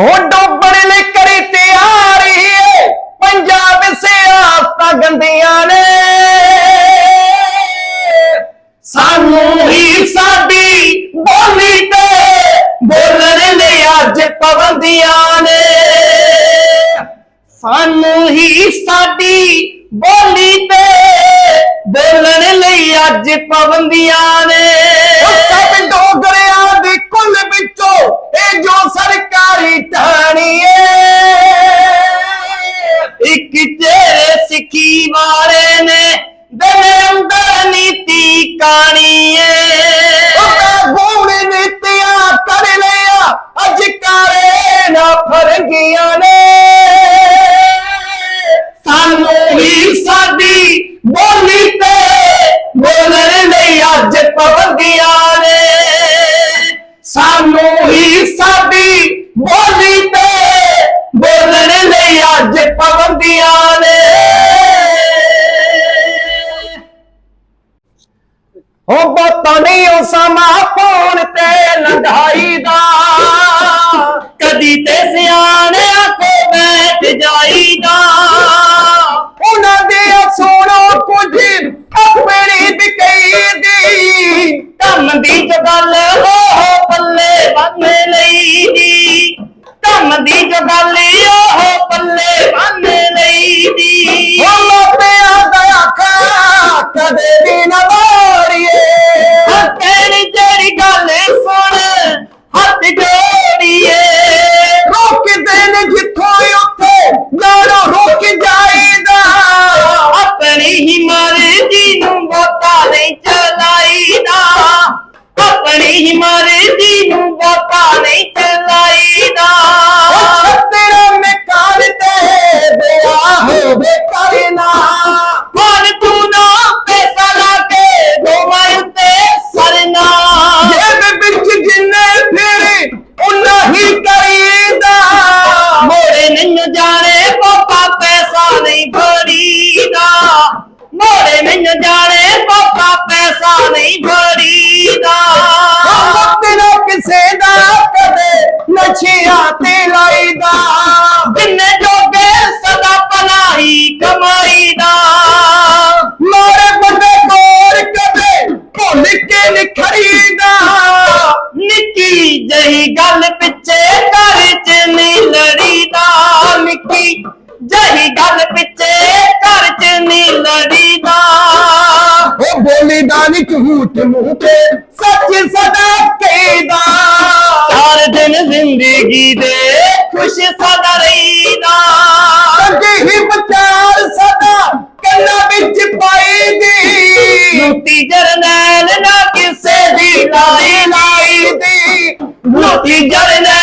ਹੋ ਡੋਬਣ ਲਈ ਕਰੀ ਤਿਆਰੀ ਏ। ਪੰਜਾਬ ਸਿਆਸਤਾਂ ਗੰਦੀਆਂ ਨੇ। ਸਾਨੂੰ ਹੀ ਸਾਡੀ ਬੋਲੀ ਤੇ ਬੋਲਣ ਲਈ ਅੱਜ ਪਾਬੰਦੀਆਂ ਨੇ। ਸਾਨੂੰ ਹੀ ਸਾਡੀ ਬੋਲੀ ਤੇ ਬੋਲਣ ਲਈ ਅੱਜ ਪਾਬੰਦੀਆਂ ਨੇ। ਕਾਰੇ ਨਾ ਨੇ। ਸਾਨੂੰ ਹੀ ਸਾਡੀ ਬੋਲੀ ਤੇ ਬੋਲਣ ਲਈ ਅੱਜ ਪਾਬੰਦੀਆਂ ਨੇ। ਸਾਨੂੰ ਹੀ ਸਾਡੀ ਬੋਲੀ ਤੇ ਬੋਲਣ ਲਈ ਅੱਜ ਪਾਬੰਦੀਆਂ ਨੇ। ਉਹ ਬਾਤਾਂ ਨਹੀਂ ਉਹ ਸਮਾਂ ਪਾਉਣ ਤੇ ਲੰਘਾਈ ਦਾ ਤੇ ਸਿਆਣਿਆਂ ਕੋ ਬੈਠ ਜਾਈਦਾ। ਉਹਨਾਂ ਦੇ ਸੁਣੋ ਕੁਝ ਆਪਣੀ ਦਿਕਈ ਦੀ। ਧੰਮ ਦੀ ਜੋ ਗੱਲ ਉਹ ਪੱਲੇ ਬੰਨ ਲਈ। ਧੰਮ ਦੀ ਜੋ ਗੱਲ ਉਹ ਪੱਲੇ ਬੰਨ ਤੇ ਲਾਈਦਾ। ਜਿੰਨੇ ਜੋਗੇ ਸਦਾ ਪਨਾਹੀ ਕਮਾਈਦਾ। ਮਾਰੇ ਬੰਦੇ ਕੋਰ ਕਦੇ ਭੁੱਲ ਕੇ ਨਿਖਰੀਦਾ ਨਿੱਕੀ ਜਹੀ ਗੱਲ ਪਿੱਛੇ ਘਰ ਚ ਨਹੀਂ ਲੜੀਦਾ। ਨਿੱਕੀ ਜਹੀ ਗੱਲ ਪਿੱਛੇ ਘਰ ਚ ਨਹੀਂ ਲੜੀਦਾ। ਉਹ ਬੋਲੀ ਦਾ ਨੀ ਝੂਠ ਮੂੰਹ ਤੇ। ਜਰਨੈਲ ਨਾ ਕਿਸੇ ਦੀ ਲਾਈ ਲਾਈ ਦੀ। ਲੂਟੀ ਜਰਨੈਲ